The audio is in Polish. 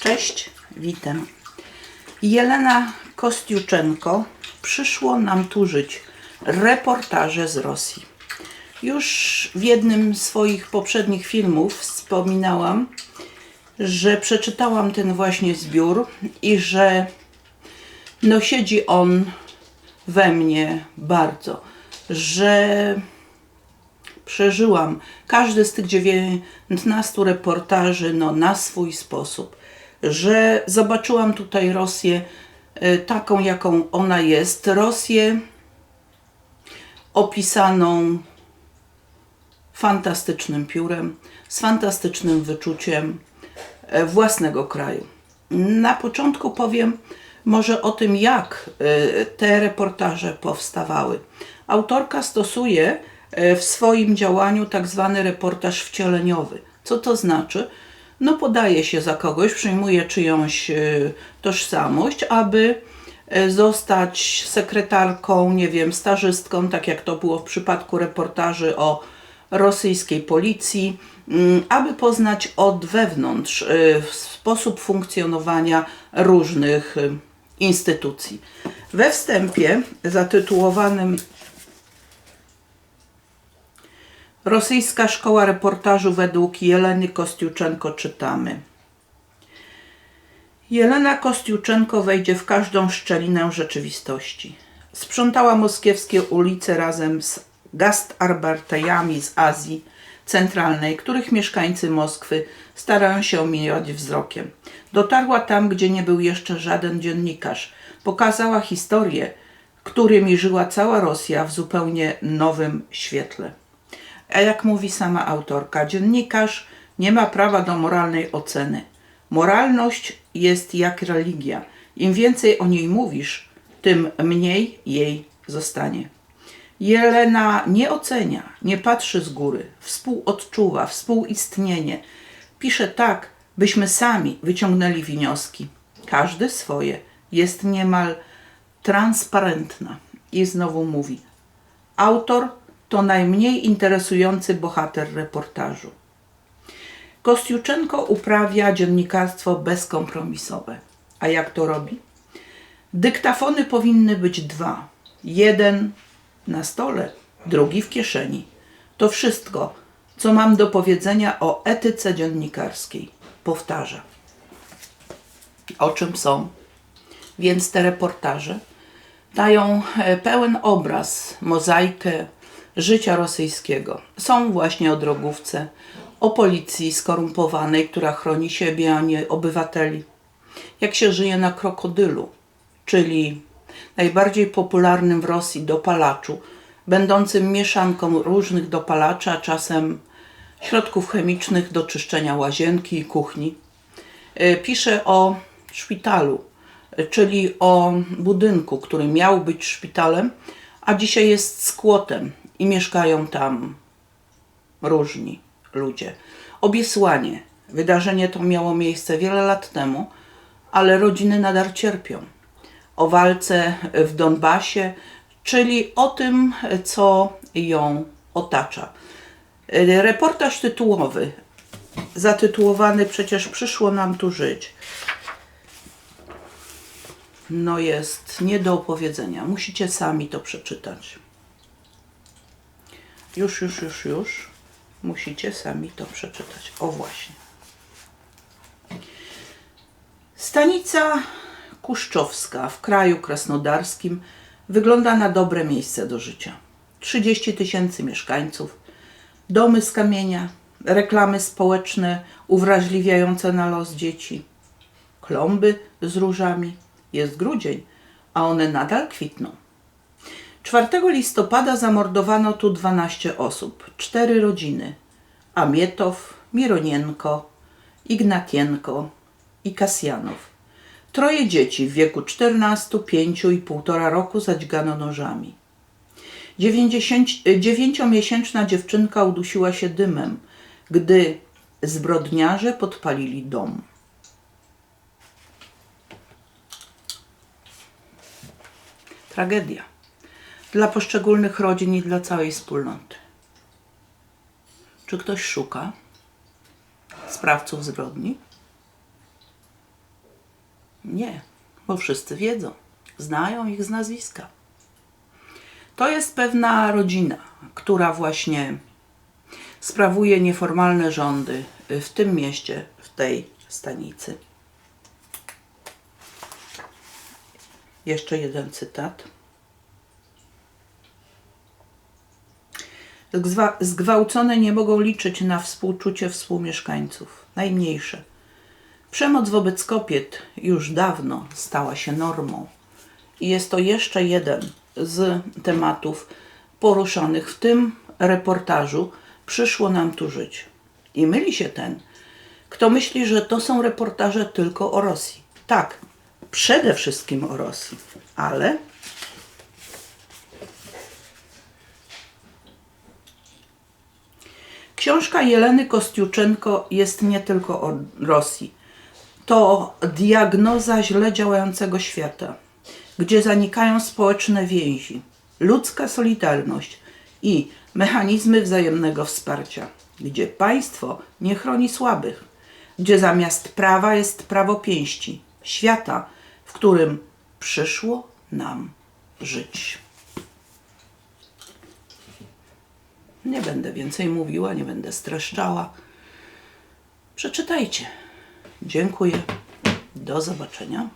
Cześć, witam. Jelena Kostiuczenko przyszło nam tu żyć reportaże z Rosji. Już w jednym z swoich poprzednich filmów wspominałam, że przeczytałam ten właśnie zbiór i że no siedzi on we mnie bardzo, że przeżyłam każdy z tych 19 reportaży no, na swój sposób, że zobaczyłam tutaj Rosję e, taką, jaką ona jest. Rosję opisaną fantastycznym piórem, z fantastycznym wyczuciem e, własnego kraju. Na początku powiem może o tym, jak e, te reportaże powstawały. Autorka stosuje w swoim działaniu tak zwany reportaż wcieleniowy. Co to znaczy? No podaje się za kogoś, przyjmuje czyjąś e, tożsamość, aby e, zostać sekretarką, nie wiem, stażystką, tak jak to było w przypadku reportaży o rosyjskiej policji, mm, aby poznać od wewnątrz e, sposób funkcjonowania różnych instytucji. We wstępie zatytułowanym Rosyjska Szkoła Reportażu według Jeleny Kostiuczenko czytamy. Jelena Kostiuczenko wejdzie w każdą szczelinę rzeczywistości. Sprzątała moskiewskie ulice razem z gastarbeiterami z Azji Centralnej, których mieszkańcy Moskwy starają się omijać wzrokiem. Dotarła tam, gdzie nie był jeszcze żaden dziennikarz. Pokazała historię, którymi żyła cała Rosja w zupełnie nowym świetle. A jak mówi sama autorka, dziennikarz nie ma prawa do moralnej oceny. Moralność jest jak religia. Im więcej o niej mówisz, tym mniej jej zostanie. Jelena nie ocenia, nie patrzy z góry, współodczuwa, współistnienie. Pisze tak, byśmy sami wyciągnęli wnioski. Każdy swoje. Jest niemal transparentna. I znowu mówi: Autor to najmniej interesujący bohater reportażu. Kostiuczenko uprawia dziennikarstwo bezkompromisowe. A jak to robi? Dyktafony powinny być dwa. Jeden na stole, drugi w kieszeni. To wszystko, co mam do powiedzenia o etyce dziennikarskiej. Powtarza. O czym są? Więc te reportaże dają e, pełen obraz, mozaikę życia rosyjskiego. Są właśnie o drogówce, o policji skorumpowanej, która chroni siebie, a nie obywateli. Jak się żyje na krokodylu, czyli najbardziej popularnym w Rosji dopalaczu, będącym mieszanką różnych dopalaczy, a czasem środków chemicznych do czyszczenia łazienki i kuchni. E, Pisze o szpitalu, e, czyli o budynku, który miał być szpitalem, a dzisiaj jest skłotem i mieszkają tam różni ludzie. Obiesłanie. Wydarzenie to miało miejsce wiele lat temu, ale rodziny nadal cierpią. O walce w Donbasie, czyli o tym, co ją otacza. Reportaż tytułowy, zatytułowany przecież Przyszło nam tu żyć, no jest nie do opowiedzenia. Musicie sami to przeczytać. Już, już, już, już. Musicie sami to przeczytać. O właśnie. Stanica Kuszczowska w kraju krasnodarskim wygląda na dobre miejsce do życia. 30 tysięcy mieszkańców, domy z kamienia, reklamy społeczne uwrażliwiające na los dzieci, klomby z różami. Jest grudzień, a one nadal kwitną. 4 listopada zamordowano tu 12 osób, cztery rodziny: Amietow, Mironienko, Ignatienko i Kasjanow. Troje dzieci w wieku 14, 5 i 1,5 roku zadźgano nożami. 90 dziewięciomiesięczna dziewczynka udusiła się dymem, gdy zbrodniarze podpalili dom. Tragedia dla poszczególnych rodzin i dla całej wspólnoty. Czy ktoś szuka sprawców zbrodni? Nie, bo wszyscy wiedzą, znają ich z nazwiska. To jest pewna rodzina, która właśnie sprawuje nieformalne rządy w tym mieście, w tej stanicy. Jeszcze jeden cytat. Zgwałcone nie mogą liczyć na współczucie współmieszkańców, najmniejsze. Przemoc wobec kobiet już dawno stała się normą. I jest to jeszcze jeden z tematów poruszonych w tym reportażu. Przyszło nam tu żyć. I myli się ten, kto myśli, że to są reportaże tylko o Rosji. Tak, przede wszystkim o Rosji, ale książka Jeleny Kostiuczenko jest nie tylko o Rosji. To diagnoza źle działającego świata, gdzie zanikają społeczne więzi, ludzka solidarność i mechanizmy wzajemnego wsparcia, gdzie państwo nie chroni słabych, gdzie zamiast prawa jest prawo pięści, świata, w którym przyszło nam żyć. Nie będę więcej mówiła, nie będę streszczała. Przeczytajcie. Dziękuję. Do zobaczenia.